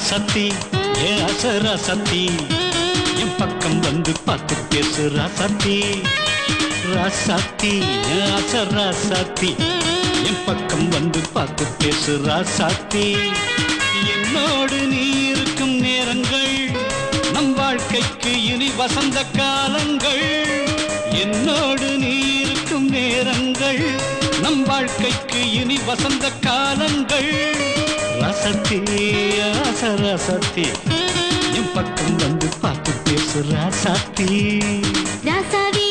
ராசத்தி ஏ அச ராசத்தி என் பக்கம் வந்து பார்த்து பேசு ராசத்தி ராசாத்தி ஏ அச ராசாத்தி என் பக்கம் வந்து பார்த்து பேசு ராசாத்தி என்னோடு நீ இருக்கும் நேரங்கள் நம் வாழ்க்கைக்கு இனி வசந்த காலங்கள். என்னோடு நீ இருக்கும் நேரங்கள் நம் வாழ்க்கைக்கு இனி வசந்த காலங்கள். ரசத்தி ஆச ரசத்தி என் பக்கம் வந்து பார்த்து பேசு ராசாத்தி ராசாவே